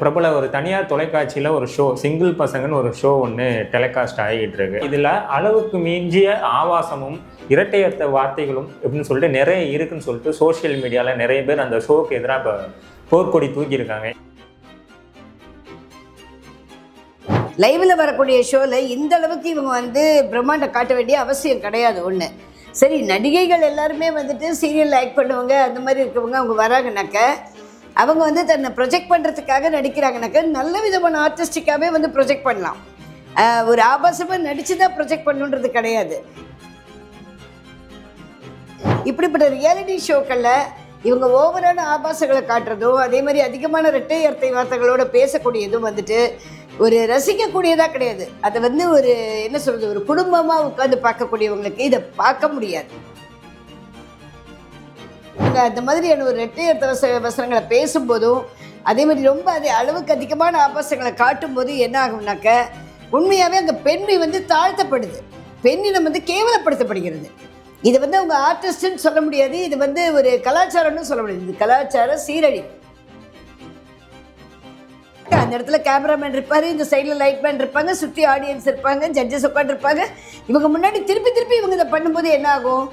பிரபல ஒரு தனியார் தொலைக்காட்சியில் ஒரு ஷோ சிங்கிள் பசங்கன்னு ஒரு ஷோ ஒன்று டெலிகாஸ்ட் ஆகிட்டு இருக்கு. இதில் அளவுக்கு மிஞ்சிய ஆபாசமும் இரட்டையத்த வார்த்தைகளும் எப்படின்னு சொல்லிட்டு நிறைய இருக்குன்னு சொல்லிட்டு சோஷியல் மீடியாவில் நிறைய பேர் அந்த ஷோக்கு எதிராக இப்போ போர்க்கொடி தூக்கியிருக்காங்க. லைவ்ல வரக்கூடிய ஷோவில் இந்த அளவுக்கு இவங்க வந்து பிரம்மாண்டம் காட்ட வேண்டிய அவசியம் கிடையாது ஒன்று சரி நடிகைகள் எல்லாருமே வந்துட்டு சீரியல் லைக் பண்ணுவாங்க அந்த மாதிரி இருக்கவங்க அவங்க வராங்கனாக்க அவங்க வந்து தன்னை ப்ரொஜெக்ட் பண்ணுறதுக்காக நடிக்கிறாங்கனாக்க நல்ல விதமான ஆர்டிஸ்டிக்காகவே வந்து ப்ரொஜெக்ட் பண்ணலாம். ஒரு ஆபாசமாக நடித்து தான் ப்ரொஜெக்ட் பண்ணுன்றது கிடையாது. இப்படிப்பட்ட ரியாலிட்டி ஷோக்களில் இவங்க ஓவரான ஆபாசங்களை காட்டுறதும் அதே மாதிரி அதிகமான ரெட்டை அர்த்தை வார்த்தைகளோட பேசக்கூடியதும் வந்துட்டு ஒரு ரசிக்கக்கூடியதாக கிடையாது. அதை வந்து ஒரு என்ன சொல்கிறது ஒரு குடும்பமாக உட்காந்து பார்க்கக்கூடியவங்களுக்கு இதை பார்க்க முடியாது. இவங்க அந்த மாதிரியான ஒரு இரட்டை அர்த்த வசனங்களை பேசும்போதும் அதே மாதிரி ரொம்ப அதே அளவுக்கு அதிகமான ஆபாசங்களை காட்டும்போது என்ன ஆகும்னாக்க உண்மையாகவே அந்த பெண்மை வந்து தாழ்த்தப்படுது. பெண்ணினம் வந்து கேவலப்படுத்தப்படுகிறது. இது வந்து அவங்க ஆர்டிஸ்ட்னு சொல்ல முடியாது. இது வந்து ஒரு கலாச்சாரம்னு சொல்ல முடியாது. இது கலாச்சார சீரழி. அந்த இடத்துல கேமராமேன் இருப்பாரு இந்த சைடில் லைட்மேன் இருப்பாங்க சுற்றி ஆடியன்ஸ் இருப்பாங்க ஜட்ஜஸ் உட்காந்துருப்பாங்க இவங்க முன்னாடி திருப்பி திருப்பி இவங்க இதை பண்ணும்போது என்ன ஆகும்?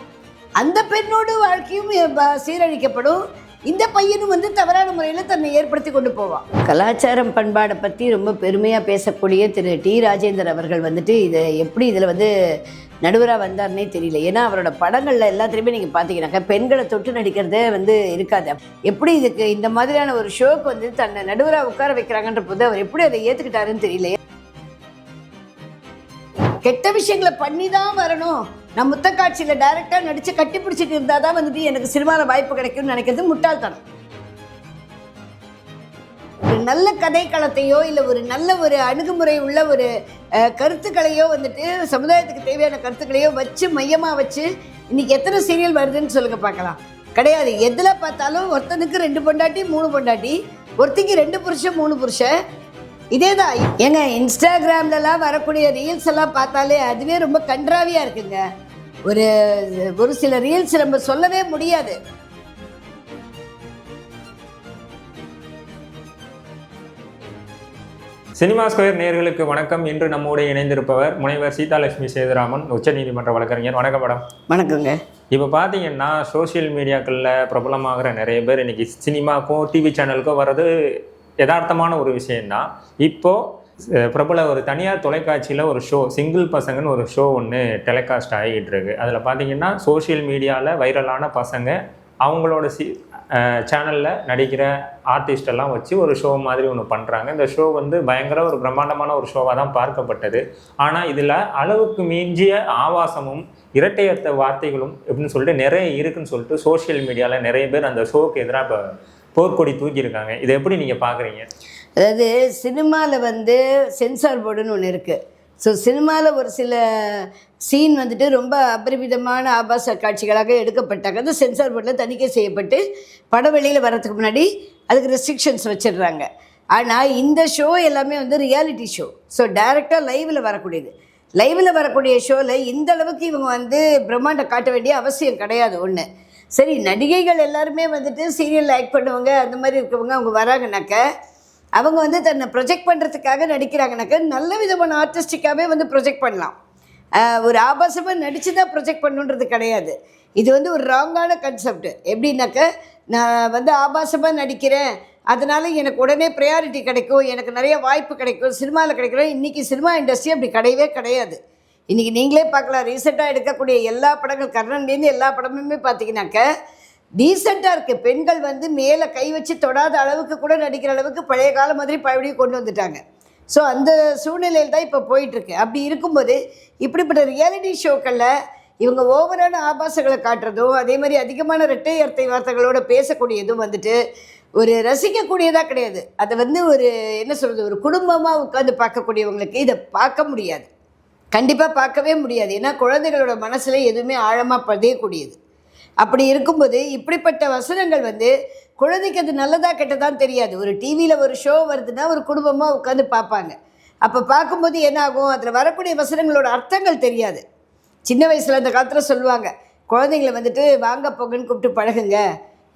அந்த பெண்ணோட வாழ்க்கையும் சீரழிக்கப்படும். இந்த பையனும் வந்து தவறான முறையில் தன்னை ஏற்படுத்தி கொண்டு போவான். கலாச்சாரம் பண்பாடை பற்றி ரொம்ப பெருமையாக பேசக்கூடிய திரு டி. ராஜேந்தர் அவர்கள் வந்துட்டு இதை எப்படி இதில் வந்து நடுவராக வந்தார்னே தெரியல. ஏன்னா அவரோட படங்களில் எல்லாத்துலேயுமே நீங்கள் பார்த்தீங்கன்னாக்கா பெண்களை தொட்டு நடிக்கிறதே வந்து இருக்காது. எப்படி இதுக்கு இந்த மாதிரியான ஒரு ஷோக்கு வந்து தன்னை நடுவராக உட்கார வைக்கிறாங்கன்ற போது அவர் எப்படி அதை ஏற்றுக்கிட்டாருன்னு தெரியல கெட்ட விஷயங்களை பண்ணி தான் வரணும். நான் முத்த காட்சியில் டைரெக்டாக நடித்து கட்டி பிடிச்சிட்டு இருந்தால் தான் வந்துட்டு எனக்கு சினிமாவில் வாய்ப்பு கிடைக்கும்னு நினைக்கிறது முட்டாள்தனம். ஒரு நல்ல கதைக்களத்தையோ இல்லை ஒரு நல்ல ஒரு அணுகுமுறை உள்ள ஒரு கருத்துக்களையோ வந்துட்டு சமுதாயத்துக்கு தேவையான கருத்துக்களையோ வச்சு மையமாக வச்சு இன்னைக்கு எத்தனை சீரியல் வருதுன்னு சொல்லுங்க பார்க்கலாம். கிடையாது. எதில் பார்த்தாலும் ஒருத்தனுக்கு ரெண்டு பொண்டாட்டி மூணு பொண்டாட்டி ஒருத்திக்கு ரெண்டு புருஷன் மூணு புருஷன். இதே தான் ஏங்க இன்ஸ்டாகிராம்லலாம் வரக்கூடிய ரீல்ஸ் எல்லாம் பார்த்தாலே அதுவே ரொம்ப கன்றாவியாக இருக்குங்க. ஒரு ஒரு சில ரீல்ஸ் நம்ம சொல்லவே முடியாது. சினிமா ஸ்கொயர் நேர்களுக்கு வணக்கம். இன்று நம்மோடு இணைந்திருப்பவர் முனைவர் சீதாலட்சுமி சேதுராமன் உச்சநீதிமன்ற வழக்கறிஞர். வணக்கம் மேடம். வணக்கங்க. இப்போ பார்த்தீங்கன்னா சோஷியல் மீடியாக்களில் பிரபலமாகிற நிறைய பேர் இன்னைக்கு சினிமாக்கும் டிவி சேனலுக்கும் வர்றது யதார்த்தமான ஒரு விஷயம்னா இப்போ பிரபல ஒரு தனியார் தொலைக்காட்சியில் ஒரு ஷோ சிங்கிள் பசங்கன்னு ஒரு ஷோ ஒன்று டெலிகாஸ்ட் ஆகிட்டு இருக்கு அதில் பார்த்தீங்கன்னா சோஷியல் மீடியாவில் வைரலான பசங்க அவங்களோட சி சேனலில் நடிக்கிற ஆர்டிஸ்டெல்லாம் வச்சு ஒரு ஷோ மாதிரி ஒன்று பண்ணுறாங்க இந்த ஷோ வந்து பயங்கர ஒரு பிரம்மாண்டமான ஒரு ஷோவாக தான் பார்க்கப்பட்டது. ஆனால் இதில் அளவுக்கு மிஞ்சிய ஆபாசமும் இரட்டையத்த வார்த்தைகளும் எப்படின்னு சொல்லிட்டு நிறைய இருக்குன்னு சொல்லிட்டு சோஷியல் மீடியாவில் நிறைய பேர் அந்த ஷோக்கு எதிராக இப்போ போர்க்கொடி தூக்கியிருக்காங்க. இதை எப்படி நீங்கள் பார்க்குறீங்க? அதாவது சினிமாவில் வந்து சென்சார் போர்டுன்னு ஒன்று இருக்குது ஸோ சினிமாவில் ஒரு சில சீன் வந்துட்டு ரொம்ப அபரிமிதமான ஆபாச காட்சிகளாக எடுக்கப்பட்டாங்க. அது சென்சார் போர்டில் தணிக்கை செய்யப்பட்டு படம் வெளியில் வர்றதுக்கு முன்னாடி அதுக்கு ரெஸ்ட்ரிக்ஷன்ஸ் வச்சிடுறாங்க. ஆனால் இந்த ஷோ எல்லாமே வந்து ரியாலிட்டி ஷோ ஸோ டைரெக்டாக லைவில் வரக்கூடியது. லைவில் வரக்கூடிய ஷோவில் இந்த அளவுக்கு இவங்க வந்து பிரம்மாண்டம் காட்ட வேண்டிய அவசியம் கிடையாது. ஒன்று சரி நடிகைகள் எல்லாருமே வந்துட்டு சீரியல் லைக் பண்ணுவாங்க அந்த மாதிரி இருக்கவங்க அவங்க வராங்கனாக்க அவங்க வந்து தன்னை ப்ரொஜெக்ட் பண்ணுறதுக்காக நடிக்கிறாங்கனாக்க நல்ல விதமான ஆர்டிஸ்டிக்காகவே வந்து ப்ரொஜெக்ட் பண்ணலாம். ஒரு ஆபாசமாக நடித்து தான் ப்ரொஜெக்ட் பண்ணுன்றது கிடையாது. இது வந்து ஒரு ராங்கான கன்செப்ட் எப்படின்னாக்க நான் வந்து ஆபாசமாக நடிக்கிறேன் அதனால் எனக்கு உடனே ப்ரையாரிட்டி கிடைக்கும் எனக்கு நிறைய வாய்ப்பு கிடைக்கும் சினிமாவில் கிடைக்கிறோம் இன்றைக்கி சினிமா இண்டஸ்ட்ரி அப்படி கிடையவே கிடையாது. இன்றைக்கி நீங்களே பார்க்கலாம். ரீசெண்டாக எடுக்கக்கூடிய எல்லா படங்கள் கர்ணன்லேருந்து எல்லா படமுமே பார்த்தீங்கன்னாக்க டீசெண்டாக இருக்குது பெண்கள் வந்து மேலே கை வச்சு தொடாத அளவுக்கு கூட நடிக்கிற அளவுக்கு பழைய காலம் மாதிரி பழைய கொண்டு வந்துட்டாங்க. ஸோ அந்த சூழ்நிலையில் தான் இப்போ போயிட்டுருக்கு. அப்படி இருக்கும்போது இப்படிப்பட்ட ரியாலிட்டி ஷோக்களில் இவங்க ஓவரான ஆபாசங்களை காட்டுறதும் அதே மாதிரி அதிகமான இரட்டை அர்த்தை வார்த்தைகளோட பேசக்கூடியதும் வந்துட்டு ஒரு ரசிக்கக்கூடியதாக கிடையாது. அதை வந்து ஒரு என்ன சொல்கிறது ஒரு குடும்பமாக உட்காந்து பார்க்கக்கூடியவங்களுக்கு இதை பார்க்க முடியாது. கண்டிப்பாக பார்க்கவே முடியாது. ஏன்னா குழந்தைகளோட மனசில் எதுவுமே ஆழமாக பதியக்கூடியது. அப்படி இருக்கும்போது இப்படிப்பட்ட வசனங்கள் வந்து குழந்தைக்கு அது நல்லதாக கெட்டதான் தெரியாது. ஒரு டிவியில் ஒரு ஷோ வருதுன்னா ஒரு குடும்பமாக உட்காந்து பார்ப்பாங்க. அப்போ பார்க்கும்போது என்ன ஆகும் அதில் வரக்கூடிய வசனங்களோட அர்த்தங்கள் தெரியாது. சின்ன வயசில் அந்த காலத்தில் சொல்லுவாங்க குழந்தைங்கள வந்துட்டு வாங்க போகன்னு கூப்பிட்டு பழகுங்க.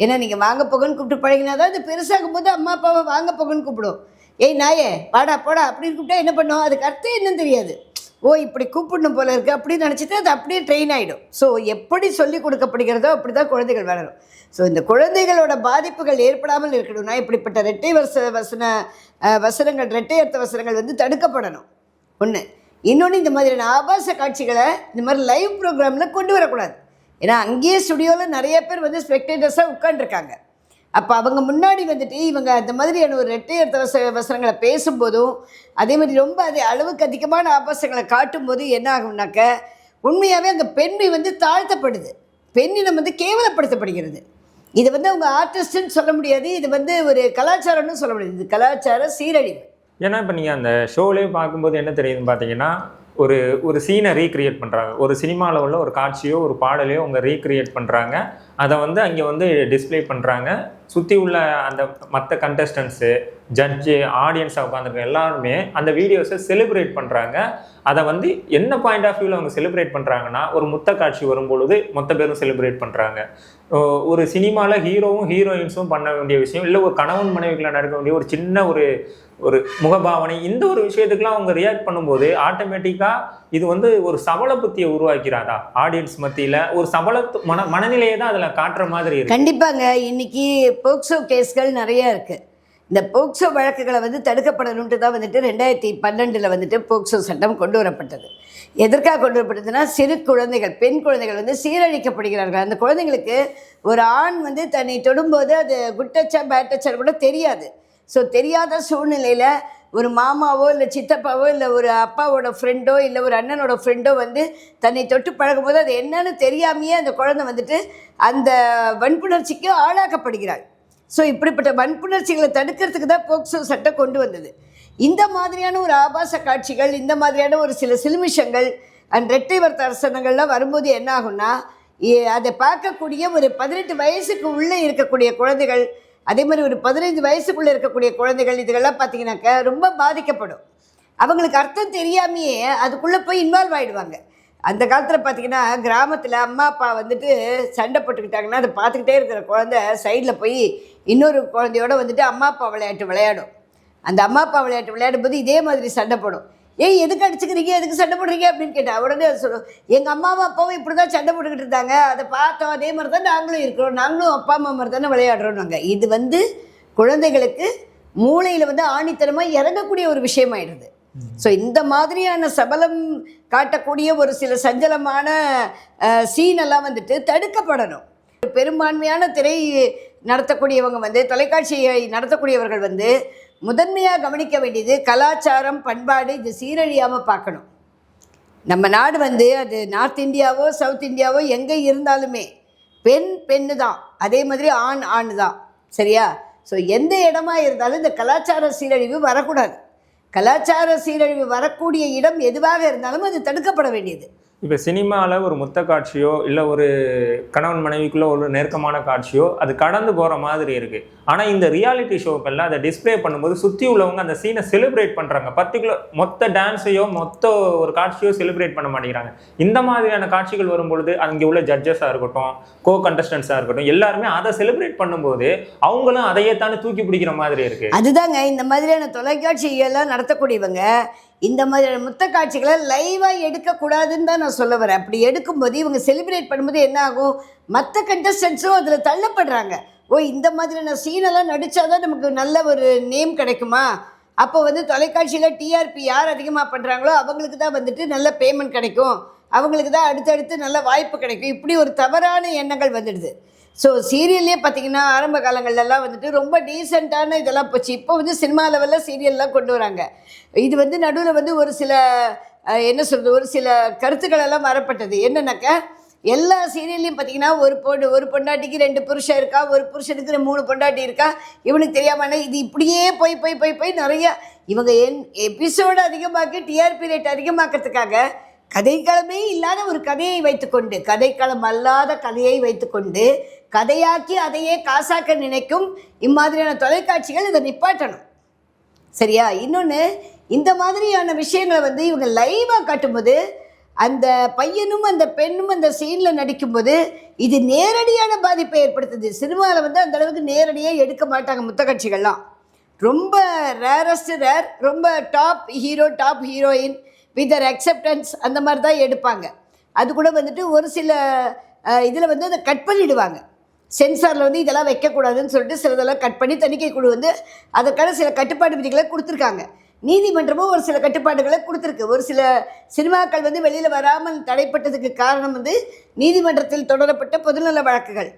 ஏன்னா நீங்கள் வாங்க போகன்னு கூப்பிட்டு பழகினா தான் இது பெருசாகும் போது அம்மா அப்பாவை வாங்க போகன்னு கூப்பிடும். ஏய் நாயே வாடா போடா. அப்படின்னு கூப்பிட்டா என்ன பண்ணும்? அதுக்கு அர்த்தம் என்னன்னு தெரியாது. ஓ இப்படி கூப்பிடணும் போல இருக்குது அப்படின்னு நினச்சிட்டு அது அப்படியே ட்ரெயின் ஆகிடும் ஸோ எப்படி சொல்லி கொடுக்கப்படுகிறதோ அப்படி தான் குழந்தைகள் வளரும். ஸோ இந்த குழந்தைகளோட பாதிப்புகள் ஏற்படாமல் இருக்கணும்னா இப்படிப்பட்ட ரெட்டை வச வசன வசனங்கள் ரெட்டை அர்த்த வசனங்கள் வந்து தடுக்கப்படணும். ஒன்று இன்னொன்று இந்த மாதிரியான ஆபாச காட்சிகளை இந்த மாதிரி லைவ் ப்ரோக்ராமில் கொண்டு வரக்கூடாது. ஏன்னா அங்கேயே ஸ்டுடியோவில் நிறைய பேர் வந்து ஸ்பெக்டேட்டர்ஸாக உட்காந்துருக்காங்க அப்போ அவங்க முன்னாடி வந்துட்டு இவங்க அந்த மாதிரியான ஒரு ரெட்டையர்த்த வச வசனங்களை பேசும்போதும் அதே மாதிரி ரொம்ப அதே அளவுக்கு அதிகமான ஆபாசங்களை காட்டும்போது என்ன ஆகும்னாக்க உண்மையாகவே அந்த பெண்மை வந்து தாழ்த்தப்படுது. பெண்ணினம் வந்து கேவலப்படுத்தப்படுகிறது. இது வந்து அவங்க ஆர்டிஸ்ட்னு சொல்ல முடியாது இது வந்து ஒரு கலாச்சாரம்னு சொல்ல முடியாது. இது கலாச்சார சீரழிவு. ஏன்னா இப்போ நீங்கள் அந்த ஷோலேயே பார்க்கும்போது என்ன தெரியுதுன்னு பார்த்தீங்கன்னா ஒரு ஒரு சீனை ரீக்ரியேட் பண்ணுறாங்க ஒரு சினிமாவில் உள்ள ஒரு காட்சியோ ஒரு பாடலையோ அவங்க ரீக்ரியேட் பண்ணுறாங்க அதை வந்து அங்கே வந்து டிஸ்ப்ளே பண்ணுறாங்க சுற்றி உள்ள அந்த மற்ற கண்டஸ்டன்ஸு ஜட்ஜு ஆடியன்ஸாக உட்காந்துருக்க எல்லாருமே அந்த வீடியோஸை செலிப்ரேட் பண்ணுறாங்க அதை வந்து என்ன பாயிண்ட் ஆஃப் வியூவில் அவங்க செலிப்ரேட் பண்ணுறாங்கன்னா ஒரு முத்த காட்சி வரும்பொழுது மொத்த பேரும் செலிப்ரேட் பண்ணுறாங்க ஒரு சினிமாவில் ஹீரோவும் ஹீரோயின்ஸும் பண்ண வேண்டிய விஷயம் இல்லை ஒரு கணவன் மனைவிக்குள்ள நடக்க வேண்டிய ஒரு சின்ன ஒரு ஒரு முகபாவனை இந்த ஒரு விஷயத்துக்குலாம் அவங்க ரியாக்ட் பண்ணும்போது ஆட்டோமேட்டிக்காக இது வந்து ஒரு சபல புத்தியை உருவாக்கிறாதா? ஆடியன்ஸ் மத்தியில் ஒரு சபல மன மனநிலையை தான் அதில் காட்டுற மாதிரி இருக்கு. கண்டிப்பாங்க. இன்னைக்கு போக்சோ கேஸ்கள் நிறைய இருக்குது இந்த போக்சோ வழக்குகளை வந்து தடுக்கப்படணுன்ட்டு தான் வந்துட்டு ரெண்டாயிரத்தி பன்னெண்டில் வந்துட்டு போக்சோ சட்டம் கொண்டு வரப்பட்டது. எதற்காக கொண்டு வரப்பட்டதுன்னா சிறு குழந்தைகள் பெண் குழந்தைகள் வந்து சீரழிக்கப்படுகிறார்கள். அந்த குழந்தைங்களுக்கு ஒரு ஆண் வந்து தன்னை தொடும்போது அது குட் டச்சா பேட் டச்சா கூட தெரியாது. ஸோ தெரியாத சூழ்நிலையில் ஒரு மாமாவோ இல்லை சித்தப்பாவோ இல்லை ஒரு அப்பாவோட ஃப்ரெண்டோ இல்லை ஒரு அண்ணனோட ஃப்ரெண்டோ வந்து தன்னை தொட்டு பழகும்போது அது என்னன்னு தெரியாமையே அந்த குழந்தை வந்துட்டு அந்த வன்புணர்ச்சிக்கு ஆளாக்கப்படுகிறாள். ஸோ இப்படிப்பட்ட வன்புணர்ச்சிகளை தடுக்கிறதுக்கு தான் போக்சோ சட்டம் கொண்டு வந்தது. இந்த மாதிரியான ஒரு ஆபாச காட்சிகள் இந்த மாதிரியான ஒரு சில சிலுமிஷங்கள் அண்ட் ரெட்டைவர் தரிசனங்கள்லாம் அரசனங்கள்லாம் வரும்போது என்ன ஆகும்னா அதை பார்க்கக்கூடிய ஒரு பதினெட்டு வயசுக்கு உள்ளே இருக்கக்கூடிய குழந்தைகள் அதே மாதிரி ஒரு பதினைந்து வயசுக்குள்ளே இருக்கக்கூடிய குழந்தைகள் இதுகள்லாம் பார்த்தீங்கன்னாக்கா ரொம்ப பாதிக்கப்படும். அவங்களுக்கு அர்த்தம் தெரியாமையே அதுக்குள்ளே போய் இன்வால்வ் ஆகிடுவாங்க அந்த காலத்தில் பார்த்தீங்கன்னா கிராமத்தில் அம்மா அப்பா வந்துட்டு சண்டை போட்டுக்கிட்டாங்கன்னா அதை பார்த்துக்கிட்டே இருக்கிற குழந்தை சைடில் போய் இன்னொரு குழந்தையோட வந்துட்டு அம்மா அப்பா விளையாட்டு விளையாடும். அந்த அம்மா அப்பா விளையாட்டு விளையாடும் போது இதே மாதிரி சண்டை போடும். ஏய் எதுக்கு அடிச்சுக்கிறீங்க? எதுக்கு சண்டை போடுறீங்க? அப்படின்னு கேட்டேன் உடனே அது சொல்லும் எங்கள் அம்மாவும் அப்பாவும் இப்படி தான் சண்டை போட்டுக்கிட்டு இருந்தாங்க. அதை பார்த்தோம். அதே மாதிரி தான் நாங்களும் இருக்கிறோம். நாங்களும் அப்பா அம்மா மாதிரி தானே விளையாடுறோம்னாங்க. இது வந்து குழந்தைகளுக்கு மூளையில் வந்து ஆணித்தனமாக இறங்கக்கூடிய ஒரு விஷயமாயிடுது. ஸோ இந்த மாதிரியான சபலம் காட்டக்கூடிய ஒரு சில சஞ்சலமான சீன் எல்லாம் வந்துட்டு தடுக்கப்படணும். பெரும்பான்மையான திரை நடத்தக்கூடியவங்க வந்து தொலைக்காட்சியை நடத்தக்கூடியவர்கள் வந்து முதன்மையாக கவனிக்க வேண்டியது கலாச்சாரம் பண்பாடு இது சீரழியாமல் பார்க்கணும். நம்ம நாடு வந்து அது நார்த் இந்தியாவோ சவுத் இந்தியாவோ எங்கே இருந்தாலுமே பெண் பெண்ணு தான். அதே மாதிரி ஆண் ஆண் தான். சரியா? ஸோ எந்த இடமா இருந்தாலும் இந்த கலாச்சார சீரழிவு வரக்கூடாது. கலாச்சார சீரழிவு வரக்கூடிய இடம் எதுவாக இருந்தாலும் அது தடுக்கப்பட வேண்டியது. இப்போ சினிமாவில் ஒரு முத்த காட்சியோ இல்லை ஒரு கணவன் மனைவிக்குள்ளே ஒரு நெருக்கமான காட்சியோ அது கடந்து போகிற மாதிரி இருக்குது ஆனால் இந்த ரியாலிட்டி ஷோக்கெல்லாம் அதை டிஸ்ப்ளே பண்ணும்போது சுற்றி உள்ளவங்க அந்த சீனை செலிப்ரேட் பண்ணுறாங்க பர்டிகுலர் மொத்த டான்ஸையோ மொத்த ஒரு காட்சியோ செலிப்ரேட் பண்ண மாட்டேங்கிறாங்க. இந்த மாதிரியான காட்சிகள் வரும்பொழுது அங்கே உள்ள ஜட்ஜஸாக இருக்கட்டும் கோ கண்டஸ்டன்ஸாக இருக்கட்டும் எல்லாருமே அதை செலிப்ரேட் பண்ணும்போது அவங்களும் அதையே தானே தூக்கி பிடிக்கிற மாதிரி இருக்குது அதுதாங்க இந்த மாதிரியான தொலைக்காட்சியெல்லாம் நடத்தக்கூடியவங்க இந்த மாதிரியான முத்த காட்சிகளை லைவாக எடுக்கக்கூடாதுன்னு தான் நான் சொல்ல வரேன். அப்படி எடுக்கும்போது இவங்க செலிப்ரேட் பண்ணும்போது என்ன ஆகும்? மற்ற கண்டஸ்டன்ஸும் அதில் தள்ளப்படுறாங்க. ஓ இந்த மாதிரியான சீனெல்லாம் நடித்தாதான் நமக்கு நல்ல ஒரு நேம் கிடைக்குமா? அப்போ வந்து தொலைக்காட்சியில் டிஆர்பி யார் அதிகமாக பண்ணுறாங்களோ அவங்களுக்கு தான் வந்துட்டு நல்ல பேமெண்ட் கிடைக்கும். அவங்களுக்கு தான் அடுத்தடுத்து நல்ல வாய்ப்பு கிடைக்கும். இப்படி ஒரு தவறான எண்ணங்கள் வந்துடுது. ஸோ சீரியல்லே பார்த்தீங்கன்னா ஆரம்ப காலங்கள்லாம் வந்துட்டு ரொம்ப டீசெண்டான இதெல்லாம் போச்சு. இப்போ வந்து சினிமா லெவலில் சீரியல்லாம் கொண்டு வராங்க. இது வந்து நடுவில் வந்து ஒரு சில என்ன சொல்கிறது ஒரு சில கருத்துக்கள் எல்லாம் வரப்பட்டது. என்னன்னாக்கா எல்லா சீரியல்லையும் பார்த்தீங்கன்னா ஒரு பொண்ணு ஒரு பொண்டாட்டிக்கு ரெண்டு புருஷன் இருக்கா ஒரு புருஷனுக்கு மூணு பொண்டாட்டி இருக்கா இவனுக்கு தெரியாமல் இது இப்படியே போய் போய் போய் போய் நிறைய இவங்க என் எபிசோடு அதிகமாக்கி டிஆர்பி ரேட் அதிகமாக்கிறதுக்காக கதைக்களமே இல்லாத ஒரு கதையை வைத்துக்கொண்டு கதைக்களம் அல்லாத கதையை வைத்துக்கொண்டு கதையாக்கி அதையே காசாக்க நினைக்கும் இம்மாதிரியான தொலைக்காட்சிகள் இதை நிப்பாட்டணும். சரியா? இன்னொன்று இந்த மாதிரியான விஷயங்களை வந்து இவங்க லைவாக காட்டும்போது அந்த பையனும் அந்த பெண்ணும் அந்த சீனில் நடிக்கும்போது இது நேரடியான பாதிப்பை ஏற்படுத்துது. சினிமாவில் வந்து அந்த அளவுக்கு நேரடியாக எடுக்க மாட்டாங்க முத்த காட்சிகள்லாம். ரொம்ப ரேரஸ்ட் ரேர் ரொம்ப top hero top heroine with their acceptance அந்த மாதிரி தான் எடுப்பாங்க. அது கூட வந்துட்டு ஒரு சில இதில் வந்து அதை கட் பண்ணிடுவாங்க. சென்சாரில் வந்து இதெல்லாம் வைக்கக்கூடாதுன்னு சொல்லிட்டு சிலதெல்லாம் கட் பண்ணி தணிக்கை குழு வந்து அதற்கான சில கட்டுப்பாடு விதிகளை கொடுத்துருக்காங்க. நீதிமன்றமும் ஒரு சில கட்டுப்பாடுகளை கொடுத்துருக்கு. ஒரு சில சினிமாக்கள் வந்து வெளியில் வராமல் தடைப்பட்டதுக்கு காரணம் வந்து நீதிமன்றத்தில் தொடரப்பட்ட பொதுநல வழக்குகள்.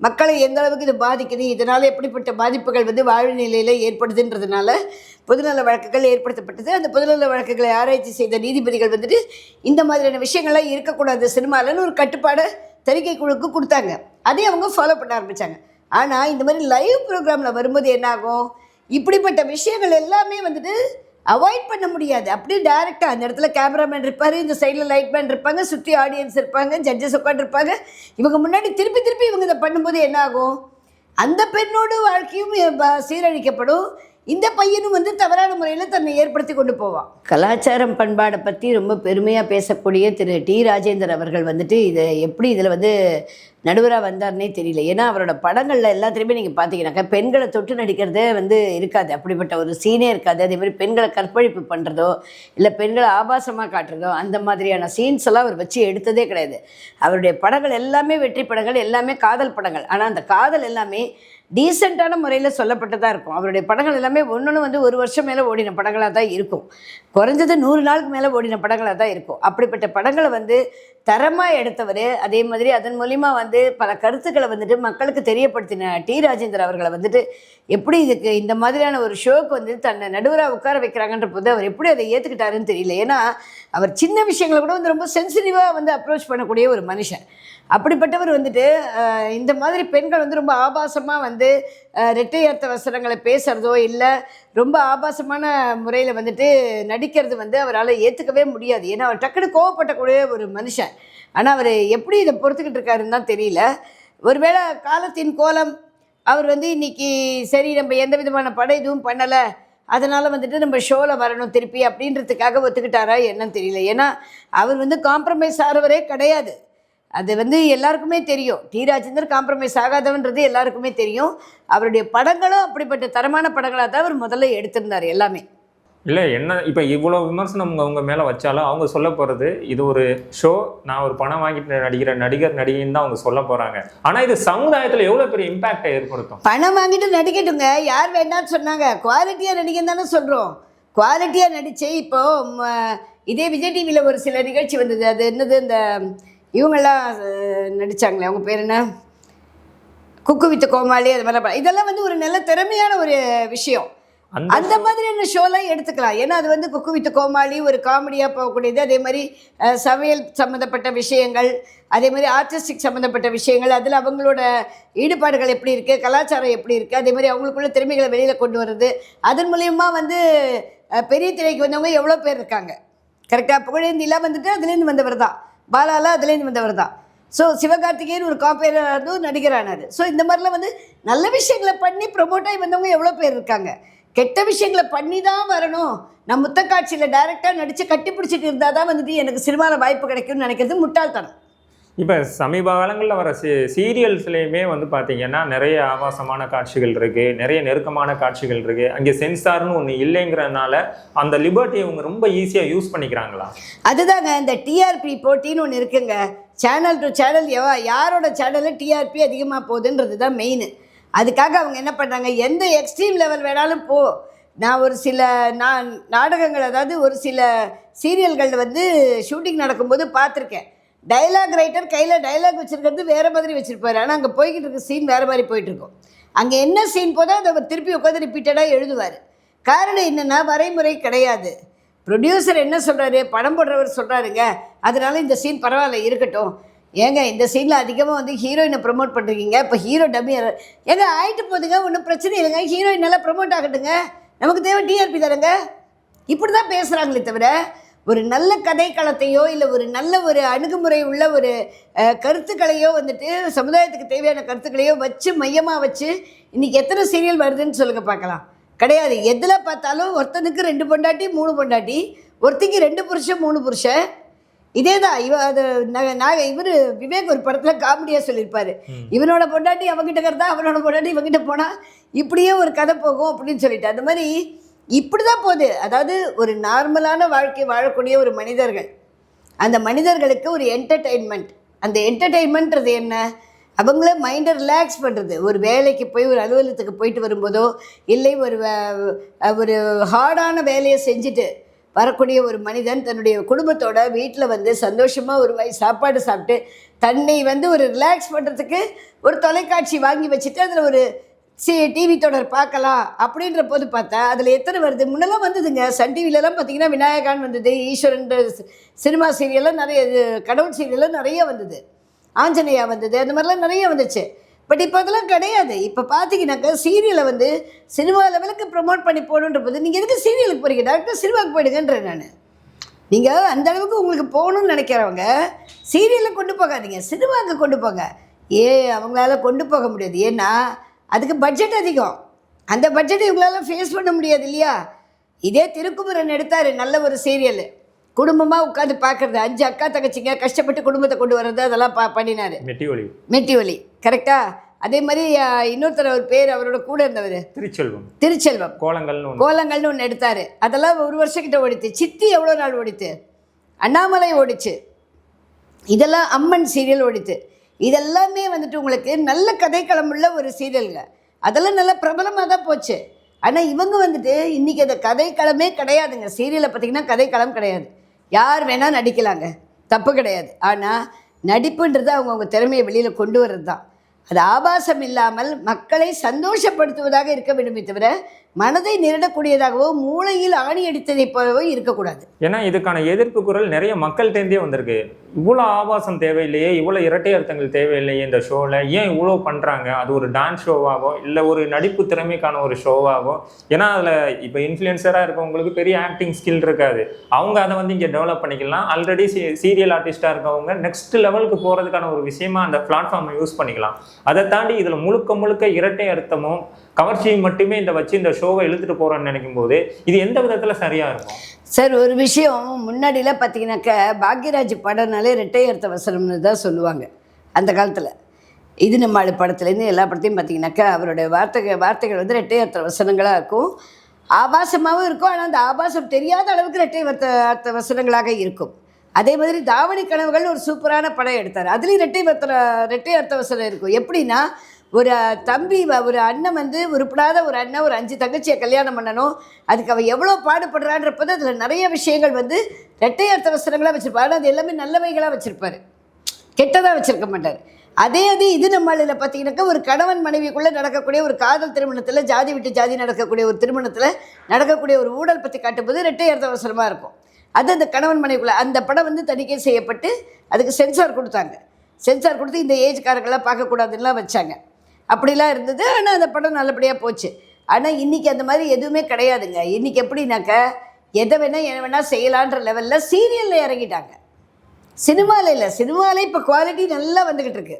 மக்களை எந்த அளவுக்கு இது பாதிக்குது இதனால் எப்படிப்பட்ட பாதிப்புகள் வந்து வாழ்வு நிலையில் ஏற்படுதுன்றதுனால பொதுநல வழக்குகள் ஏற்படுத்தப்பட்டது. அந்த பொதுநல வழக்குகளை ஆராய்ச்சி செய்த நீதிபதிகள் வந்துட்டு இந்த மாதிரியான விஷயங்கள்லாம் இருக்கக்கூடாது. சினிமாலன்னு ஒரு கட்டுப்பாடை தணிக்கை குழுக்கு கொடுத்தாங்க. அதையும் அவங்க ஃபாலோ பண்ண ஆரம்பித்தாங்க ஆனால் இந்த மாதிரி லைவ் ப்ரோக்ராமில் வரும்போது என்னாகும் இப்படிப்பட்ட விஷயங்கள் எல்லாமே வந்துட்டு அவாய்ட் பண்ண முடியாது. அப்படியே டேரெக்டாக அந்த இடத்துல கேமராமேன் இருப்பார் இந்த சைடில் லைட்மேன் இருப்பாங்க சுற்றி ஆடியன்ஸ் இருப்பாங்க ஜட்ஜஸ் உட்காந்துருப்பாங்க இவங்க முன்னாடி திருப்பி திருப்பி இவங்க இதை பண்ணும்போது என்னாகும் அந்த பெண்ணோட வாழ்க்கையும் சீரழிக்கப்படும். இந்த பையனும் வந்து தவறான முறையில் தன்னை ஏற்படுத்தி கொண்டு போவான். கலாச்சாரம் பண்பாடை பற்றி ரொம்ப பெருமையாக பேசக்கூடிய திரு டி ராஜேந்தர் அவர்கள் வந்துட்டு இதை எப்படி இதில் வந்து நடுவராக வந்தார்னே தெரியல. ஏன்னா அவரோட படங்களில் எல்லாத்துலேயுமே நீங்கள் பார்த்தீங்கன்னாக்கா பெண்களை தொட்டு நடிக்கிறதே வந்து இருக்காது. அப்படிப்பட்ட ஒரு சீனே இருக்காது. அதேமாதிரி பெண்களை கற்பழிப்பு பண்ணுறதோ இல்லை பெண்களை ஆபாசமாக காட்டுறதோ அந்த மாதிரியான சீன்ஸ் எல்லாம் அவர் வச்சு எடுத்ததே கிடையாது. அவருடைய படங்கள் எல்லாமே வெற்றி படங்கள் எல்லாமே காதல் படங்கள். ஆனால் அந்த காதல் எல்லாமே டீசெண்டான முறையில் சொல்லப்பட்டதாக இருக்கும். அவருடைய படங்கள் எல்லாமே ஒன்று வந்து ஒரு வருஷம் மேலே ஓடின படங்களாக தான் இருக்கும். குறைஞ்சது நூறு நாளுக்கு மேலே ஓடின படங்களாக தான் இருக்கும். அப்படிப்பட்ட படங்களை வந்து தரமாக எடுத்தவர். அதே மாதிரி அதன் மூலிமா வந்து பல கருத்துக்களை வந்துட்டு மக்களுக்கு தெரியப்படுத்தின டி. ராஜேந்தர் அவர்களை வந்துட்டு எப்படி இதுக்கு இந்த மாதிரியான ஒரு ஷோக்கு வந்து தன்னை நடுவராக உட்கார வைக்கிறாங்கன்ற போது அவர் எப்படி அதை ஏற்றுக்கிட்டாருன்னு தெரியல. ஏன்னா அவர் சின்ன விஷயங்களை கூட வந்து ரொம்ப சென்சிட்டிவாக வந்து அப்ரோச் பண்ணக்கூடிய ஒரு மனுஷன். அப்படிப்பட்டவர் வந்துட்டு இந்த மாதிரி பெண்கள் வந்து ரொம்ப ஆபாசமாக வந்து ரெட்டையர்த்த வசனங்களை பேசுகிறதோ இல்லை ரொம்ப ஆபாசமான முறையில் வந்துட்டு நடிக்கிறது வந்து அவரால் ஏற்றுக்கவே முடியாது. ஏன்னா அவர் டக்குனு கோவப்பட்டக்கூடிய ஒரு மனுஷன். ஆனால் அவர் எப்படி இதை பொறுத்துக்கிட்டு இருக்காருன்னு தான் தெரியல. ஒருவேளை காலத்தின் கோலம் அவர் வந்து இன்னைக்கு சரி நம்ம எந்த விதமான படம் இதுவும் பண்ணலை அதனால் வந்துட்டு நம்ம ஷோவில் வரணும் திருப்பி அப்படின்றதுக்காக ஒத்துக்கிட்டாரா என்னன்னு தெரியல. ஏன்னா அவர் வந்து காம்ப்ரமைஸ் ஆகிறவரே கிடையாது. அது வந்து எல்லாருக்குமே தெரியும். டி. ராஜேந்தர் காம்ப்ரமைஸ் ஆகாதவன்றது எல்லாருக்குமே தெரியும். அவருடைய படங்களும் அப்படிப்பட்ட தரமான படங்களாக தான் அவர் முதல்ல எடுத்திருந்தார் எல்லாமே. இல்லை என்ன இப்போ இவ்வளோ விமர்சனம் அவங்க அவங்க மேலே வச்சாலும் அவங்க சொல்ல போகிறது இது ஒரு ஷோ நான் ஒரு பணம் வாங்கிட்டு நடிக்கிற நடிகர் நடிகைன்னு தான் அவங்க சொல்ல போகிறாங்க ஆனால் இது சமுதாயத்தில் எவ்வளோ பெரிய இம்பாக்டை ஏற்படுத்தும்? பணம் வாங்கிட்டு நடிக்கட்டுங்க. யார் வேண்டாம்னு சொன்னாங்க. குவாலிட்டியாக நடிக்கன்னு தானே சொல்கிறோம் குவாலிட்டியாக நடித்து இப்போ ம, இதே விஜய் டிவியில் ஒரு சில நிகழ்ச்சி வந்தது. அது என்னது இந்த இவங்கெல்லாம் அஹ், நடிச்சாங்களே அவங்க பேர் என்ன? குக்கு வித்து கோமாளி அது மாதிரிலாம் இதெல்லாம் வந்து ஒரு நல்ல திறமையான ஒரு விஷயம். அந்த மாதிரியான ஷோலாம் எடுத்துக்கலாம். ஏன்னா அது வந்து குக்கு வித்து கோமாளி ஒரு காமெடியாக போகக்கூடியது. அதே மாதிரி சமையல் சம்மந்தப்பட்ட விஷயங்கள் அதே மாதிரி ஆர்டிஸ்டிக் சம்மந்தப்பட்ட விஷயங்கள் அதில் அவங்களோட ஈடுபாடுகள் எப்படி இருக்குது கலாச்சாரம் எப்படி இருக்குது அதே மாதிரி அவங்களுக்குள்ள திறமைகளை வெளியில் கொண்டு வர்றது. அதன் மூலியமா வந்து பெரிய திரைக்கு வந்தவங்க எவ்வளோ பேர் இருக்காங்க. கரெக்டாக புகழேந்திலாம் வந்துட்டு அதுலேருந்து வந்தவர் தான். பாலாலாம் அதுலேருந்து வந்தவர் தான் ஸோ சிவகார்த்திகேயன் ஒரு காப்பேரானது நடிகரானார் ஸோ இந்த மாதிரிலாம் வந்து நல்ல விஷயங்களை பண்ணி ப்ரொமோட் ஆகி வந்தவங்க எவ்வளோ பேர் இருக்காங்க? கெட்ட விஷயங்களை பண்ணி தான் வரணும். நான் முத்தக்காட்சியில் டைரெக்டாக நடித்து கட்டி பிடிச்சிட்டு இருந்தால் தான் வந்துட்டு எனக்கு சினிமாவில் வாய்ப்பு கிடைக்கும்னு நினைக்கிறது முட்டாள்தனம். இப்போ சமீப காலங்களில் வர சீ சீரியல்ஸ்லேயுமே வந்து பார்த்தீங்கன்னா நிறைய ஆபாசமான காட்சிகள் இருக்குது நிறைய நெருக்கமான காட்சிகள் இருக்குது அங்கே சென்சார்னு ஒன்று இல்லைங்கிறனால அந்த லிபர்ட்டி இவங்க ரொம்ப ஈஸியாக யூஸ் பண்ணிக்கிறாங்களா? அதுதாங்க இந்த டிஆர்பி போட்டின்னு ஒன்று இருக்குங்க. சேனல் டு சேனல் எவ யாரோட சேனலில் டிஆர்பி அதிகமாக போகுதுன்றது தான் மெயின் அதுக்காக அவங்க என்ன பண்ணுறாங்க எந்த எக்ஸ்ட்ரீம் லெவல் வேணாலும் போ. நான் ஒரு சில நான் நாடகங்கள் அதாவது ஒரு சில சீரியல்கள் வந்து ஷூட்டிங் நடக்கும்போது பார்த்துருக்கேன். டைலாக் ரைட்டர் கையில் டைலாக் வச்சுருக்கிறது வேறு மாதிரி வச்சுருப்பாரு. ஆனால் அங்கே போய்கிட்டு இருக்க சீன் வேறு மாதிரி போயிட்டுருக்கும் அங்கே என்ன சீன் போதோ அதை அவர் திருப்பி உட்காந்து ரிப்பீட்டடாக எழுதுவார். காரணம் என்னென்னா வரைமுறை கிடையாது. ப்ரொடியூசர் என்ன சொல்கிறாரு படம் போடுறவர் சொல்கிறாருங்க அதனால இந்த சீன் பரவாயில்ல இருக்கட்டும். ஏங்க இந்த சீனில் அதிகமாக வந்து ஹீரோயினை ப்ரொமோட் பண்ணுறீங்க இப்போ ஹீரோ டம்மி ஏங்க ஆகிட்டு போகுதுங்க ஒன்றும் பிரச்சனை இல்லைங்க. ஹீரோயின் நல்லா ப்ரொமோட் ஆகட்டுங்க. நமக்கு தேவை டிஆர்பி தரங்க இப்படி தான் பேசுகிறாங்களே தவிர ஒரு நல்ல கதைக்களத்தையோ இல்லை ஒரு நல்ல ஒரு அணுகுமுறை உள்ள ஒரு கருத்துக்களையோ வந்துட்டு சமுதாயத்துக்கு தேவையான கருத்துக்களையோ வச்சு மையமாக வச்சு இன்றைக்கி எத்தனை சீரியல் வருதுன்னு சொல்லுங்கள் பார்க்கலாம். கிடையாது. எதில் பார்த்தாலும் ஒருத்தனுக்கு ரெண்டு பொண்டாட்டி மூணு பொண்டாட்டி ஒருத்திக்கு ரெண்டு புருஷன் மூணு புருஷன். இதே தான் இவ அது நா- நாக இவர் விவேக் ஒரு படத்தில் காமெடியாக சொல்லியிருப்பாரு. இவனோட பொண்டாட்டி அவங்ககிட்ட கருதா அவனோட பொண்டாட்டி இவங்கிட்ட போனால் இப்படியே ஒரு கதை போகும் அப்படின்னு சொல்லிட்டு. அந்த மாதிரி இப்படி தான் போகுது. அதாவது ஒரு நார்மலான வாழ்க்கை வாழக்கூடிய ஒரு மனிதர்கள். அந்த மனிதர்களுக்கு ஒரு என்டர்டெயின்மெண்ட் அந்த என்டர்டெயின்மெண்ட்றது என்ன? அவங்கள மைண்டை ரிலாக்ஸ் பண்ணுறது ஒரு வேலைக்கு போய் ஒரு அலுவலகத்துக்கு போயிட்டு வரும்போதோ இல்லை ஒரு ஒரு ஹார்டான வேலையை செஞ்சுட்டு வரக்கூடிய ஒரு மனிதன் தன்னுடைய குடும்பத்தோட வீட்டில் வந்து சந்தோஷமாக ஒரு வாய் சாப்பாடு சாப்பிட்டு தன்னை வந்து ஒரு ரிலாக்ஸ் பண்ணுறதுக்கு ஒரு தொலைக்காட்சி வாங்கி வச்சுட்டு அதில் ஒரு சி டிவி தொடர் பார்க்கலாம். அப்படின்ற போது பார்த்தா அதில் எத்தனை வருது? முன்னெல்லாம் வந்ததுங்க. சன் டிவிலலாம் பார்த்தீங்கன்னா விநாயகான் வந்தது ஈஸ்வரன் சினிமா சீரியல்லாம் நிறைய இது கடவுள் சீரியல்லாம் நிறைய வந்தது. ஆஞ்சநேயா வந்தது அந்த மாதிரிலாம் நிறைய வந்துச்சு. பட் இப்போ அதெல்லாம் கிடையாது. இப்போ பார்த்தீங்கன்னாக்கா சீரியலை வந்து சினிமா லெவலுக்கு ப்ரொமோட் பண்ணி போகணுன்ற போது நீங்கள் எதுக்கு சீரியலுக்கு போகிறீங்க டாக்டர் சினிமாவுக்கு போயிடுங்கன்றேன் நான். நீங்கள் அந்த அளவுக்கு உங்களுக்கு போகணும்னு நினைக்கிறவங்க சீரியலில் கொண்டு போகாதீங்க. சினிமாவுக்கு கொண்டு போங்க. ஏ அவங்களால கொண்டு போக முடியாது. ஏன்னா அதுக்கு பட்ஜெட் அதிகம். அந்த பட்ஜெட்டை இவங்களால ஃபேஸ் பண்ண முடியாது இல்லையா? இதே திருக்குமரன் எடுத்தார் நல்ல ஒரு சீரியல் குடும்பமாக உட்காந்து பார்க்குறது. அஞ்சு அக்கா தங்கச்சிங்க கஷ்டப்பட்டு குடும்பத்தை கொண்டு வர்றது அதெல்லாம் பா பண்ணினார். மெட்டி ஒளி மெட்டி ஒலி கரெக்டா அதே மாதிரி இன்னொருத்தர் ஒரு பேர் அவரோட கூட இருந்தவர். திருச்செல்வம். திருச்செல்வம். கோலங்கள்னு கோலங்கள்னு ஒன்று எடுத்தார். அதெல்லாம் ஒரு வருஷம் கிட்ட ஓடிச்சு. சித்தி எவ்வளோ நாள் ஓடித்து அண்ணாமலை ஓடிச்சு. இதெல்லாம் அம்மன் சீரியல் ஓடித்து இதெல்லாமே வந்துட்டு உங்களுக்கு நல்ல கதைக்களமுள்ள ஒரு சீரியலுங்க. அதெல்லாம் நல்ல பிரபலமாக தான் போச்சு. ஆனால் இவங்க வந்துட்டு இன்றைக்கி அந்த கதைக்களமே கிடையாதுங்க. சீரியலை பார்த்தீங்கன்னா கதைக்களம் கிடையாது. யார் வேணால் நடிக்கலாங்க. தப்பு கிடையாது. ஆனால் நடிப்புன்றது அவங்கவுங்க திறமையை வெளியில் கொண்டு வர்றது தான் அது ஆபாசம் இல்லாமல் மக்களை சந்தோஷப்படுத்துவதாக இருக்க வேண்டுமே தவிர மனதை நிரடக்கூடியதாகவோ மூளையில் ஆணி அடித்ததை போலவோ இருக்கக்கூடாது. ஏன்னா இதுக்கான எதிர்ப்பு குரல் நிறைய மக்கள்கிட்டேருந்தே வந்திருக்கு. இவ்வளோ ஆபாசம் தேவையில்லையே இவ்வளோ இரட்டை அர்த்தங்கள் தேவையில்லையே இந்த ஷோவில் ஏன் இவ்வளோ பண்ணுறாங்க அது ஒரு டான்ஸ் ஷோவாகவோ இல்லை ஒரு நடிப்பு திறமைக்கான ஒரு ஷோவாகவோ ஏன்னா அதில் இப்போ இன்ஃப்ளூயன்சராக இருக்கவங்களுக்கு பெரிய ஆக்டிங் ஸ்கில் இருக்காது. அவங்க அதை வந்து இங்கே டெவலப் பண்ணிக்கலாம். ஆல்ரெடி சீரியல் ஆர்டிஸ்டாக இருக்கவங்க நெக்ஸ்ட் லெவலுக்கு போகிறதுக்கான ஒரு விஷயமா அந்த பிளாட்ஃபார்மை யூஸ் பண்ணிக்கலாம். அதை தாண்டி இதில் முழுக்க முழுக்க இரட்டை அர்த்தமும் கவர்ச்சியை மட்டுமே இந்த வச்சு இந்த ஷோவை இழுத்துட்டு போகிறோன்னு நினைக்கும் போது இது எந்த விதத்தில் சரியாக இருக்கும்? சார் ஒரு விஷயம் முன்னாடியில் பார்த்தீங்கன்னாக்க பாக்யராஜ் படம்னாலே ரெட்டை அர்த்த வசனம்னு தான் சொல்லுவாங்க அந்த காலத்தில். இது நம்ம படத்துலேருந்து எல்லா படத்தையும் பார்த்தீங்கன்னாக்கா அவருடைய வார்த்தைகள் வார்த்தைகள் வந்து ரெட்டையர்த்த வசனங்களாக இருக்கும். ஆபாசமாகவும் இருக்கும் ஆனால் அந்த ஆபாசம் தெரியாத அளவுக்கு ரெட்டை அர்த்த அர்த்த வசனங்களாக இருக்கும். அதே மாதிரி தாவணி கனவுகள் ஒரு சூப்பரான படம் எடுத்தார். அதுலேயும் ரெட்டை வர்த்த ரெட்டை அர்த்த வசனம் இருக்கும். எப்படின்னா ஒரு தம்பி ஒரு அண்ணன் வந்து உருப்படாத ஒரு அண்ணன் ஒரு அஞ்சு தங்கச்சியை கல்யாணம் பண்ணணும். அதுக்கு அவள் எவ்வளோ பாடுபடுறான்றப்பது அதில் நிறைய விஷயங்கள் வந்து ரெட்டை அர்த்த வசனங்களாக வச்சுருப்பாரு. ஆனால் அது எல்லாமே நல்லவைகளாக வச்சுருப்பாரு. கெட்டதாக வச்சுருக்க மாட்டார். அதே அது இது நம்மளில் பார்த்தீங்கன்னாக்கா ஒரு கணவன் மனைவிக்குள்ளே நடக்கக்கூடிய ஒரு காதல் திருமணத்தில் ஜாதி விட்டு ஜாதி நடக்கக்கூடிய ஒரு திருமணத்தில் நடக்கக்கூடிய ஒரு ஊழல் பற்றி காட்டும்போது ரெட்டை அர்த்த அவசரமாக இருக்கும். அது அந்த கணவன் மனைவிக்குள்ளே அந்த படம் வந்து தணிக்கை செய்யப்பட்டு அதுக்கு சென்சார் கொடுத்தாங்க. சென்சார் கொடுத்து இந்த ஏஜ்காரங்களாம் பார்க்கக்கூடாதுன்னெலாம் வச்சாங்க. அப்படிலாம் இருந்தது. ஆனால் அந்த படம் நல்லபடியாக போச்சு. ஆனால் இன்றைக்கி அந்த மாதிரி எதுவுமே கிடையாதுங்க. இன்றைக்கி எப்படின்னாக்கா எதை வேணால் என்ன வேணால் செய்யலான்ற லெவலில் சீரியலில் இறங்கிட்டாங்க. சினிமாவில் இல்லை. சினிமாவில் இப்போ குவாலிட்டி நல்லா வந்துக்கிட்டு இருக்கு.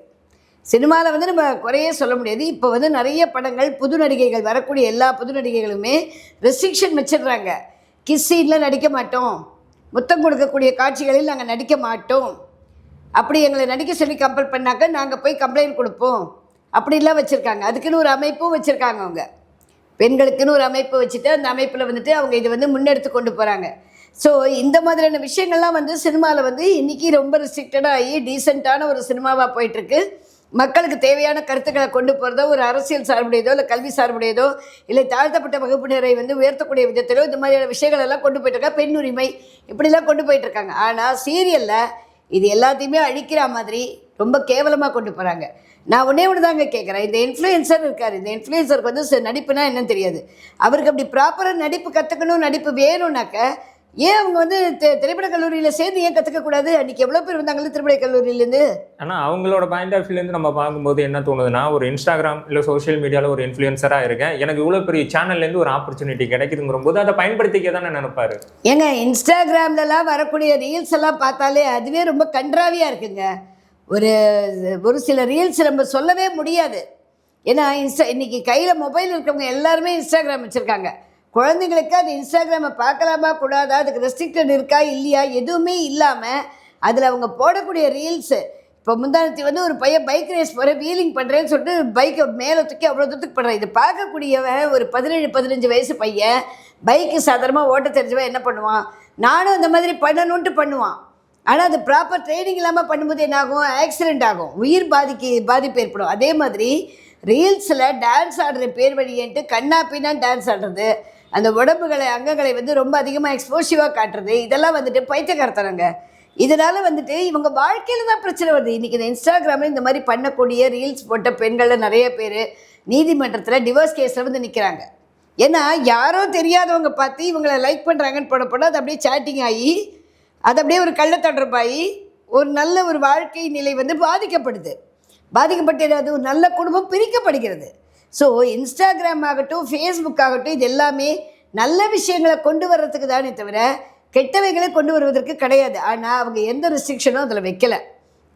சினிமாவில் வந்து நம்ம குறையே சொல்ல முடியாது. இப்போ வந்து நிறைய படங்கள் புது நடிகைகள் வரக்கூடிய எல்லா புது நடிகைகளுமே ரெஸ்ட்ரிக்ஷன் வச்சிடுறாங்க. கிஸ் சீனில் நடிக்க மாட்டோம். முத்தம் கொடுக்கக்கூடிய காட்சிகளில் நாங்கள் நடிக்க மாட்டோம். அப்படி எங்களை நடிக்க சொல்லி கம்பல் பண்ணாக்க நாங்கள் போய் கம்ப்ளைண்ட் கொடுப்போம். அப்படிலாம் வச்சுருக்காங்க. அதுக்குன்னு ஒரு அமைப்பும் வச்சுருக்காங்க அவங்க. பெண்களுக்குன்னு ஒரு அமைப்பு வச்சுட்டு அந்த அமைப்பில் வந்துட்டு அவங்க இதை வந்து முன்னெடுத்து கொண்டு போகிறாங்க ஸோ இந்த மாதிரியான விஷயங்கள்லாம் வந்து சினிமாவில் வந்து இன்றைக்கி ரொம்ப ரெஸ்ட்ரிக்டடாகி ஆகி டீசெண்டான ஒரு சினிமாவாக போயிட்டுருக்கு. மக்களுக்கு தேவையான கருத்துக்களை கொண்டு போகிறதோ ஒரு அரசியல் சார்புடையதோ இல்லை கல்வி சார்புடையதோ இல்லை தாழ்த்தப்பட்ட வகுப்பினரை வந்து உயர்த்தக்கூடிய விதத்திலோ இந்த மாதிரியான விஷயங்கள் எல்லாம் கொண்டு போயிட்டுருக்கா பெண் உரிமை இப்படிலாம் கொண்டு போயிட்டுருக்காங்க. ஆனால் சீரியலில் இது எல்லாத்தையுமே அழிக்கிற மாதிரி ரொம்ப கேவலமாக கொண்டு போகிறாங்க நான் ஒன்றே ஒன்று தாங்க கேட்குறேன் இந்த இன்ஃப்ளூயன்சர் இருக்கார். இந்த இன்ஃப்ளூயன்சருக்கு வந்து நடிப்புனா என்னன்னு தெரியாது. அவருக்கு அப்படி ப்ராப்பராக நடிப்பு கற்றுக்கணும் நடிப்பு வேணும்னாக்க ஏன் அவங்க வந்து தெ- திரைப்படக் கல்லூரியில் சேர்ந்து ஏன் கற்றுக்கக்கூடாது அன்றைக்கி எவ்வளோ பேர் வந்தாங்கல்ல திரைப்படக் கல்லூரியிலேருந்து? ஆனால் அவங்களோட பாயிண்ட் ஆஃப் வியூலேருந்து நம்ம பார்க்கும்போது என்ன தோணுதுன்னா ஒரு இன்ஸ்டாகிராம் இல்லை சோஷியல் மீடியாவில் ஒரு இன்ஃப்ளூயன்சராக இருக்கேன். எனக்கு இவ்வளோ பெரிய சேனல்லேருந்து ஒரு ஆப்பர்ச்சுனிட்டி கிடைக்குதுங்கிற போது அதை பயன்படுத்திக்க தானே நினைப்பாரு? ஏங்க இன்ஸ்டாகிராம்லலாம் வரக்கூடிய ரீல்ஸ் எல்லாம் பார்த்தாலே அதுவே ரொம்ப கன்றாவியாக இருக்குங்க. ஒரு ஒரு சில ரீல்ஸ் நம்ம சொல்லவே முடியாது. ஏன்னா இன்ஸ்டா இன்றைக்கி கையில் மொபைல் இருக்கிறவங்க எல்லாருமே இன்ஸ்டாகிராம் வச்சுருக்காங்க. குழந்தைங்களுக்கு அது இன்ஸ்டாகிராமை பார்க்கலாமா கூடாதா அதுக்கு ரெஸ்ட்ரிக்டட் இருக்கா இல்லையா எதுவுமே இல்லாமல் அதில் அவங்க போடக்கூடிய ரீல்ஸு இப்போ முந்தானத்தி வந்து ஒரு பையன் பைக் ரேஸ் போகிற வீலிங் பண்ணுறேன்னு சொல்லிட்டு பைக்கை மேலே தூக்கி அவ்வளோ தூரத்துக்கு பண்ணுறான் இது பார்க்கக்கூடியவன் ஒரு பதினேழு பதினஞ்சு வயசு பையன் பைக்கு சாதாரணமாக ஓட்ட தெரிஞ்சவன் என்ன பண்ணுவான்? நானும் இந்த மாதிரி பண்ணணுன்ட்டு பண்ணுவான். ஆனால் அது ப்ராப்பர் ட்ரைனிங் இல்லாமல் பண்ணும்போது என்ன ஆகும் ஆகும். உயிர் பாதிக்கு பாதிப்பு ஏற்படும். அதே மாதிரி ரீல்ஸில் டான்ஸ் ஆடுற பேர் வழியன்ட்டு கண்ணா பின்னா டான்ஸ் ஆடுறது. அந்த உடம்புகளை அங்கங்களை வந்து ரொம்ப அதிகமாக எக்ஸ்போசிவாக காட்டுறது. இதெல்லாம் வந்துட்டு பைத்தியக்காரத்தனங்க. இதனால் வந்துட்டு இவங்க வாழ்க்கையில் தான் பிரச்சனை வருது. இன்றைக்கி இந்த இன்ஸ்டாகிராமில் இந்த மாதிரி பண்ணக்கூடிய ரீல்ஸ் போட்ட பெண்களில் நிறைய பேர் நீதிமன்றத்தில் டிவோர்ஸ் கேஸில் வந்து நிற்கிறாங்க ஏன்னா யாரோ தெரியாதவங்க பார்த்து இவங்களை லைக் பண்ணுறாங்கன்னு போட போட அது அப்படியே சேட்டிங் ஆகி அது அப்படியே ஒரு கள்ளத்தொடர்பாகி ஒரு நல்ல ஒரு வாழ்க்கை நிலை வந்து பாதிக்கப்படுது. பாதிக்கப்பட்டு அது ஒரு நல்ல குடும்பம் பிரிக்கப்படுகிறது. ஸோ இன்ஸ்டாகிராம் ஆகட்டும் ஃபேஸ்புக் ஆகட்டும் இது எல்லாமே நல்ல விஷயங்களை கொண்டு வர்றதுக்கு தானே தவிர கெட்டவைகளை கொண்டு வருவதற்கு கிடையாது. ஆனால் அவங்க எந்த ரெஸ்ட்ரிக்ஷனும் அதில் வைக்கல.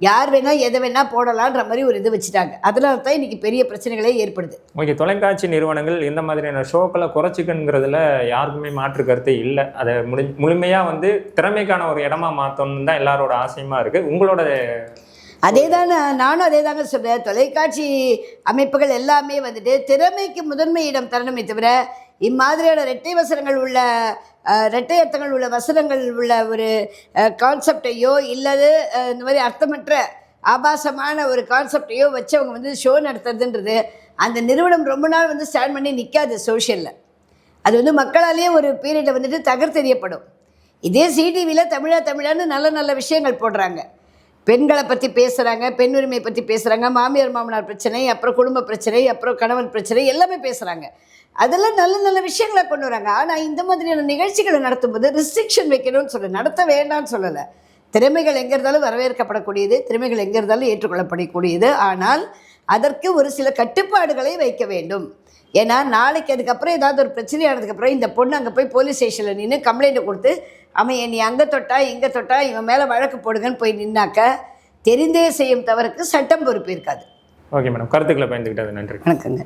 யார் வேணால் எதை வேணால் போடலான்ற மாதிரி ஒரு இது வச்சுட்டாங்க. அதனால தான் இன்றைக்கி பெரிய பிரச்சனைகளே ஏற்படுது. ஓகே தொலைக்காட்சி நிறுவனங்கள் இந்த மாதிரியான ஷோக்களை குறைச்சிக்கணுங்கிறதுல யாருக்குமே மாற்று கருத்தே இல்லை. அதை முழு முழுமையாக வந்து திறமைக்கான ஒரு இடமா மாற்றணும் தான் எல்லாரோட ஆசையுமா இருக்குது உங்களோட அதே தான் நானும் அதே தாங்க சொல்கிறேன் தொலைக்காட்சி அமைப்புகள் எல்லாமே வந்துட்டு திறமைக்கு முதன்மை இடம் தரணுமே தவிர இம்மாதிரியான இரட்டை வசனங்கள் உள்ள அஹ், இரட்டை அர்த்தங்கள் உள்ள வசனங்கள் உள்ள ஒரு கான்செப்டையோ இல்லது இந்த மாதிரி அர்த்தமற்ற ஆபாசமான ஒரு கான்செப்டையோ வச்சு அவங்க வந்து ஷோ நடத்துறதுன்றது அந்த நிறுவனம் ரொம்ப நாள் வந்து ஸ்டாண்ட் பண்ணி நிற்காது சோஷியலில் அது வந்து மக்களாலேயே ஒரு பீரியடை வந்துட்டு தகர்த்தெறியப்படும். இதே சிடிவியில் தமிழா தமிழான்னு நல்ல நல்ல விஷயங்கள் போடுறாங்க. பெண்களை பற்றி பேசுகிறாங்க பெண் உரிமையை பற்றி பேசுகிறாங்க மாமியார் மாமனார் பிரச்சனை அப்புறம் குடும்ப பிரச்சனை அப்புறம் கணவன் பிரச்சனை எல்லாமே பேசுகிறாங்க அதெல்லாம் நல்ல நல்ல விஷயங்களை கொண்டு வராங்க. ஆனால் இந்த மாதிரியான நிகழ்ச்சிகளை நடத்தும்போது ரிஸ்ட்ரிக்ஷன் வைக்கணும்னு சொல்ல நடத்த வேண்டாம்னு சொல்லலை. திறமைகள் எங்கே இருந்தாலும் வரவேற்கப்படக்கூடியது திறமைகள் எங்கே இருந்தாலும் ஏற்றுக்கொள்ளப்படக்கூடியது. ஆனால் அதற்கு ஒரு சில கட்டுப்பாடுகளை வைக்க வேண்டும். ஏன்னா நாளைக்கு அதுக்கப்புறம் ஏதாவது ஒரு பிரச்சனை ஆனதுக்கப்புறம் இந்த பொண்ணு அங்கே போய் போலீஸ் ஸ்டேஷனில் நின்று கம்ப்ளைண்ட் கொடுத்து அவன் என்னை அங்கே தொட்டா இங்கே தொட்டா இவன் மேலே வழக்கு போடுங்கன்னு போய் நின்னாக்க தெரிந்தே செய்யும் தவறுக்கு சட்டம் பொறுப்பு இருக்காது. ஓகே மேடம் கருத்துக்களை பயந்துக்கிட்டது நன்றி. வணக்கங்க.